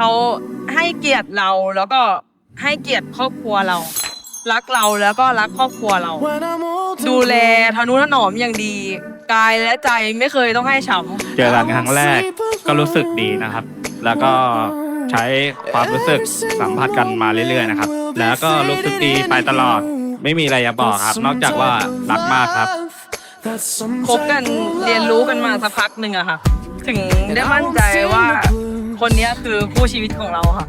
เขาให้เกียรติเราแล้วก็ให้เกียรติครอบครัวเรา รักเราแล้วก็รักครอบครัวเรา ดูแลทนุถนอมอย่างดี กายและใจไม่เคยต้องให้ช้ำเจอกันครั้งแรกก็รู้สึกดีนะครับ แล้วก็ใช้ความรู้สึกสัมผัสกันมาเรื่อยๆนะครับ แล้วก็รู้สึกดีไปตลอด ไม่มีอะไรจะบอกครับ นอกจากว่ารักมากครับ คบกันเรียนรู้กันมาสักพักหนึ่งอะค่ะ ถึงได้มั่นใจว่า คนเนี้ยคือคู่ชีวิตของเราค่ะ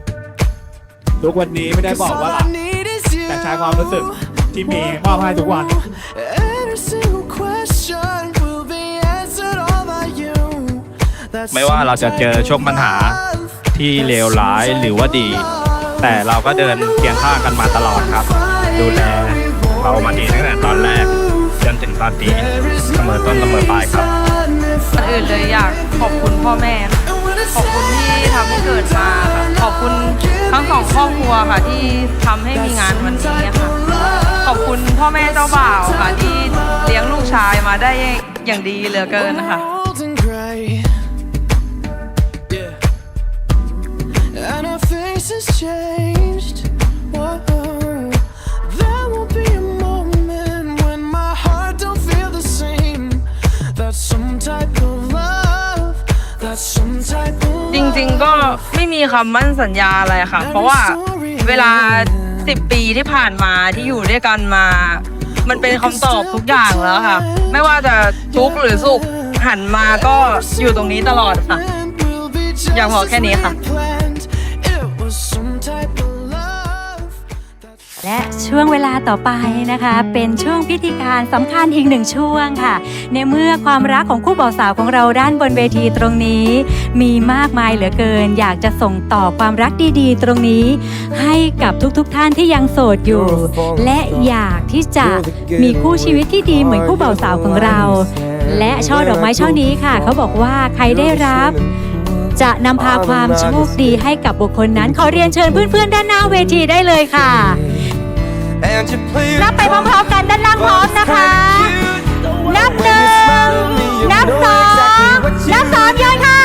ทุกวันนี้ไม่ได้บอกว่ารักแต่ใช้ความรู้สึกที่มีมอบให้ทุกวัน ไม่ว่าเราจะเจอช่วงปัญหาที่เลวร้ายหรือว่าดี แต่เราก็เดินเคียงข้างกันมาตลอดครับ ดูแลเรามาดีตั้งแต่ตอนแรกจนถึงตอนนี้เสมอต้นเสมอปลายครับก่อนอื่นเลยอยากขอบคุณพ่อแม่ค่ะ ขอบคุณที่ทำให้เกิดมาค่ะขอบคุณทั้งสองครอบครัวค่ะที่ทำให้มีงานวันนี้ค่ะขอบคุณพ่อแม่เจ้าบ่าวค่ะที่เลี้ยงลูกชายมาได้อย่างดีเหลือเกินนะคะ ม่มีคำมั่นสัญญาอะไรค่ะ เพราะว่าเวลา10ปีที่ผ่านมาที่อยู่ด้วยกันมา มันเป็นคำตอบทุกอย่างแล้วค่ะ ไม่ว่าจะทุกข์หรือสุขหันมาก็อยู่ตรงนี้ตลอดค่ะ อยากบอกแค่นี้ค่ะ และช่วงเวลาต่อไปนะคะ เป็นช่วงพิธีการสำคัญอีกหนึ่งช่วงค่ะ ในเมื่อความรักของคู่บ่าวสาวของเราด้านบนเวทีตรงนี้ มีมากมายเหลือเกิน อยากจะส่งต่อความรักดีๆ ตรงนี้ ให้กับทุกๆทท่านที่ยังโสดอยู่ และอยากที่จะมีคู่ชีวิตที่ดีเหมือนคู่บ่าวสาวของเรา และช่อดอกไม้ช่อนี้ค่ะ เขาบอกว่าใครได้รับจะนำพาความโชคดีให้กับบุคคลนั้น ขอเรียนเชิญเพื่อนๆ ด้านหน้าเวทีได้เลยค่ะ นับไปพร้อมๆกันด้านล่างพร้อมนะคะ นับหนึ่งนับสองนับสามย้อนค่ะ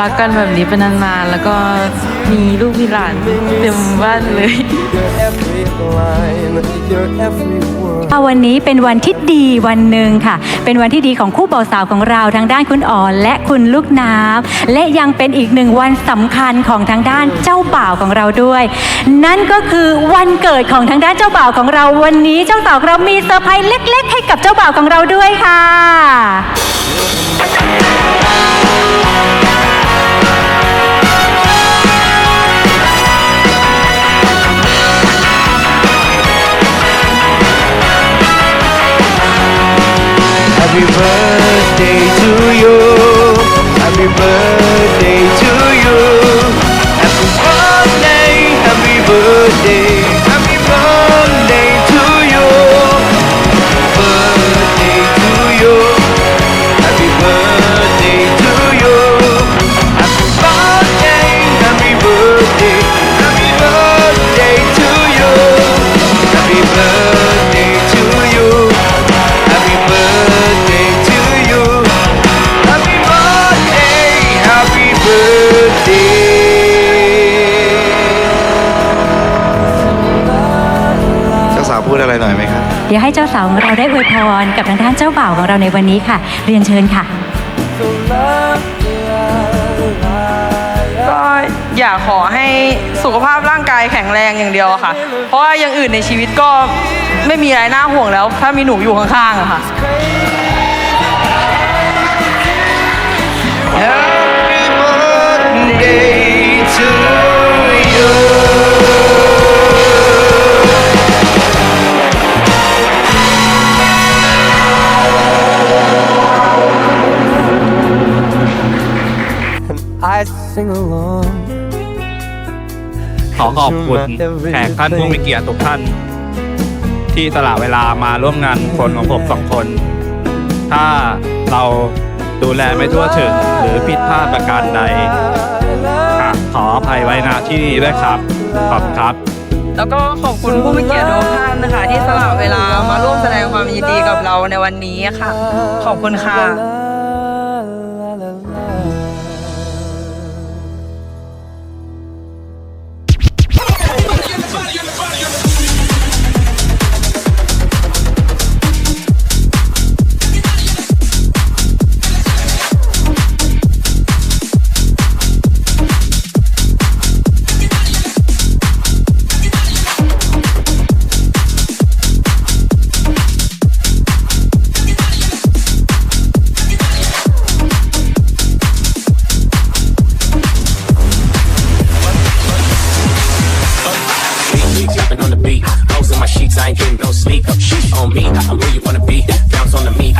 รักกันแบบนี้เป็นนานๆ แล้วก็มีลูกมีหลานเต็มบ้านเลย You're every line, you're every word. วันนี้เป็นวันที่ดีวันหนึ่งค่ะ เป็นวันที่ดีของคู่บ่าวสาวของเราทางด้านคุณอ่อนและคุณลูกน้ำและยังเป็นอีกหนึ่งวันสำคัญของทางด้านเจ้าบ่าวของเราด้วย นั่นก็คือวันเกิดของทางด้านเจ้าบ่าวของเราวันนี้เจ้าสาวขอเรามีเซอร์ไพรส์เล็ก ๆ ให้กับเจ้าบ่าวของเราด้วยค่ะ Happy birthday เดี๋ยวให้เจ้าสาวของเราได้อวยพรกับทางด้านเจ้าบ่าวของเราในวันนี้ค่ะ เรียนเชิญค่ะ ก็อยากขอให้สุขภาพร่างกายแข็งแรงอย่างเดียวอะค่ะ เพราะว่าอย่างอื่นในชีวิตก็ไม่มีอะไรน่าห่วงแล้ว ถ้ามีหนูอยู่ข้างๆอะค่ะ I sing along ขอขอบคุณแขกท่านผู้มีเกียรติทุกท่าน ที่สละเวลามาร่วมงานคนของผมสองคน ถ้าเราดูแลไม่ทั่วถึงหรือผิดพลาดประการใดขออภัยไว้นะที่นี่ด้วยครับ ขอบครับ แล้วก็ขอบคุณผู้มีเกียรติทุกท่านนะคะ ที่สละเวลามาร่วมแสดงความยินดีกับเราในวันนี้ค่ะ ขอบคุณค่ะ in the body, in the body.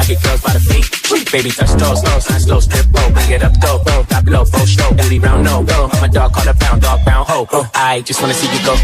get girls by the feet. Baby, touch those low, slide slow, strip low, bring it up, go, go, top low, full show, booty round, no, go. I'm a dog, call a pound, dog, pound, ho. Oh, I just wanna see you go.